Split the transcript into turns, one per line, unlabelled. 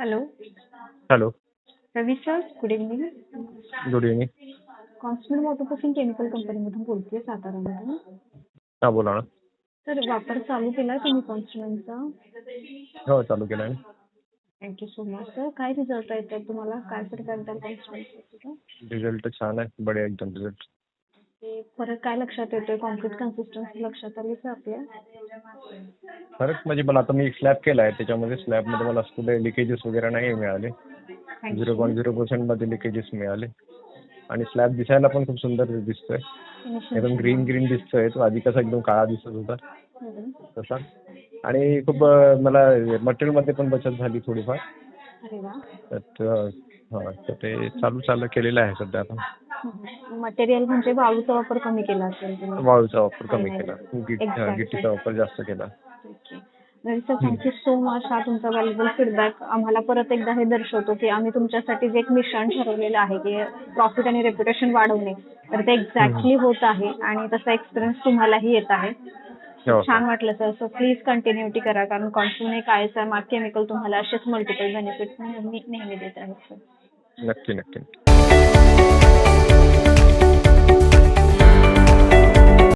Hello
hello
Ravi sir good evening
good evening
constant waterproofing chemical कंपनीमधून बोलतेय सातारामधून
हां बोला ना.
सर वापर चालू केला तुम्ही कॉन्स्टंटचा
हो चालू केलं आहे
thank you so much sir काय रिझल्ट येतात तुम्हाला? काय फरक येतात कॉन्स्टंटचा
रिझल्ट छान आहे. बढिया एकदम रिझल्ट
फरक काय लक्षात येतोय? कॉन्क्रीट कन्सिस्टन्सी लक्षात आली का आपल्या?
फरक म्हणजे मला आता मी स्लॅब केला आहे त्याच्यामध्ये स्लॅबमध्ये मला कुठे लिकेजेस वगैरे नाही मिळाले. झिरो पॉईंट झिरो पर्सेंटमध्ये लिकेजेस मिळाले. आणि स्लॅब दिसायला पण खूप सुंदर दिसतोय. एकदम ग्रीन ग्रीन दिसतोय. तो आधी कसा एकदम काळा दिसत होता. तसा. आणि खूप मला मटेरियलमध्ये पण बचत झाली थोडीफार. हां तर ते चालू चालू केलेलं आहे सध्या आता.
मटेरियल म्हणजे वाळूचा वापर कमी केला असेल तुम्ही.
वाळूचा वापर कमी केला.
Exactly.
गिट्टीचा वापर जास्त केला.
Ravi sir thank you so much हा तुमचा व्हॅल्युबल फीडबॅक आम्हाला परत एकदा हे दर्शवतो की आम्ही तुमच्यासाठी जे एक मिशन ठरवलेलं आहे की प्रॉफिट आणि रेप्युटेशन वाढवणे तर ते एक्झॅक्टली होत आहे आणि तसा एक्सपिरियन्स तुम्हालाही येत आहे.
हो.
छान वाटलं सर सो प्लीज कंटिन्युटी करा कारण कॉन्स्युम एक आहे सर माग केमिकल तुम्हाला असेच मल्टिपल बेनिफिट नेहमी नेहमी देत राहील सर
नक्की नक्की.